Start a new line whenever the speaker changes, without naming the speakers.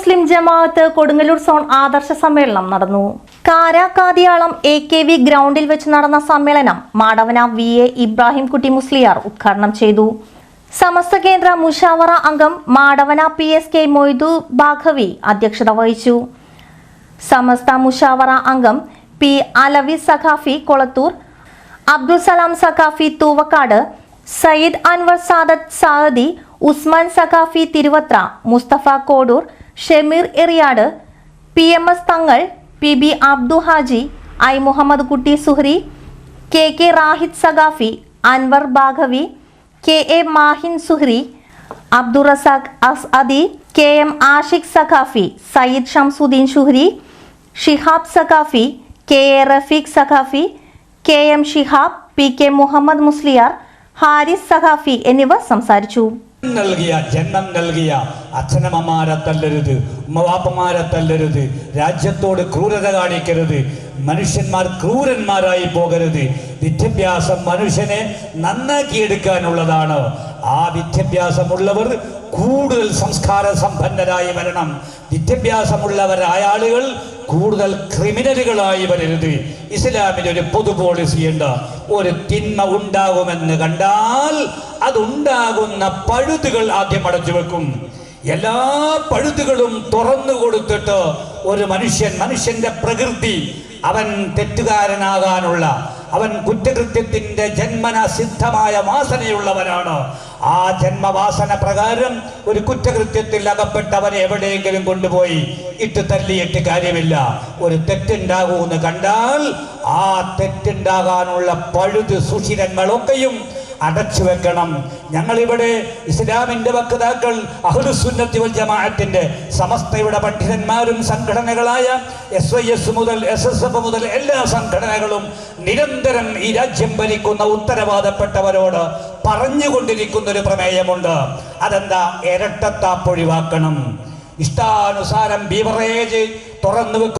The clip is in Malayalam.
മുസ്ലിം ജമാഅത്ത് കൊടുങ്ങല്ലൂർ സോൺ ആദർശ സമ്മേളനം നടന്നു. കാരാക്കാതിയാളം എ കെ വി ഗ്രൗണ്ടിൽ വെച്ച് നടന്ന സമ്മേളനം മാടവന വി. എ. ഇബ്രാഹിം കുട്ടി മുസ്ലിയാർ ഉദ്ഘാടനം ചെയ്തു. സമസ്ത കേന്ദ്ര മുഷാവറ അംഗം Madavana P. S. K. Moithu Baghavi അധ്യക്ഷത വഹിച്ചു. സമസ്ത മുഷാവറ അംഗം P. Alavi Saqafi Kolathur Abdul Salam Saqafi Thuvakkad Sayyid Anwar Sadath Sadi Usman Saqafi Thiruvathra Musthafa Kodur Shameer Eriyad P M S Thangal P B Abdu Haji I Muhammad Kutty Suhri K K Rahid Saqafi Anwar Baghavi K A Mahin Suhri Abdul Razak As Adi K M Ashiq Saqafi Sayyid Shamsuddin Shuhri Shihab Saqafi K A Rafeeq Saqafi K M Shihab P K Muhammad Musliyar Haris Saqafi എന്നിവർ സംസാരിച്ചു.
നൽകിയ ജന്മം നൽകിയ അച്ഛനമ്മമാരെ തല്ലരുത് ഉമ്മവാപ്പമാരെ തല്ലരുത് രാജ്യത്തോട് ക്രൂരത കാണിക്കരുത് മനുഷ്യന്മാർ ക്രൂരന്മാരായി പോകരുത്. വിദ്യാഭ്യാസം മനുഷ്യനെ നന്നാക്കിയെടുക്കാനുള്ളതാണ്. ആ വിദ്യാഭ്യാസമുള്ളവർ കൂടുതൽ സംസ്കാര സമ്പന്നരായി വരണം. വിദ്യാഭ്യാസമുള്ളവരായ ആളുകൾ കൂടുതൽ ക്രിമിനലുകളായി വരരുത് ഇസ്ലാമിൽ ഒരു പൊതു പോളിസി ഉണ്ട്. ഒരു തിന്മ ഉണ്ടാകുമെന്ന് കണ്ടാൽ അതുണ്ടാകുന്ന പഴുതുകൾ ആദ്യം അടച്ചു വെക്കും. എല്ലാ പഴുതുകളും തുറന്നു കൊടുത്തിട്ട് ഒരു മനുഷ്യൻ മനുഷ്യന്റെ പ്രകൃതി അവൻ തെറ്റുകാരനാകാനുള്ള അവൻ കുറ്റകൃത്യത്തിന്റെ ജന്മന സിദ്ധമായ വാസനയുള്ളവനാണ്. ആ ജന്മവാസന പ്രകാരം ഒരു കുറ്റകൃത്യത്തിൽ അകപ്പെട്ടവനെ എവിടെയെങ്കിലും കൊണ്ടുപോയി ഇട്ട് തല്ലിയിട്ട് കാര്യമില്ല. ഒരു തെറ്റുണ്ടാകൂന്ന് കണ്ടാൽ ആ തെറ്റുണ്ടാകാനുള്ള പഴുത് സുഷിരങ്ങളൊക്കെയും അടച്ചു വെക്കണം. ഞങ്ങളിവിടെ ഇസ്ലാമിന്റെ വക്താക്കൾ അഹുലുസുന്നത്തി വൽ ജമാഅത്തിന്റെ സമസ്തയുടെ പണ്ഡിതന്മാരും സംഘടനകളായ എസ് വൈ എസ് മുതൽ എസ് എസ് എഫ് മുതൽ എല്ലാ സംഘടനകളും നിരന്തരം ഈ രാജ്യം ഭരിക്കുന്ന ഉത്തരവാദപ്പെട്ടവരോട് പറഞ്ഞുകൊണ്ടിരിക്കുന്ന ഒരു പ്രമേയമുണ്ട്. അതെന്താ? ഇരട്ടത്താപ്പ് ഒഴിവാക്കണം. ഇഷ്ടാനുസാരം ബീവറേജ് തുറന്നു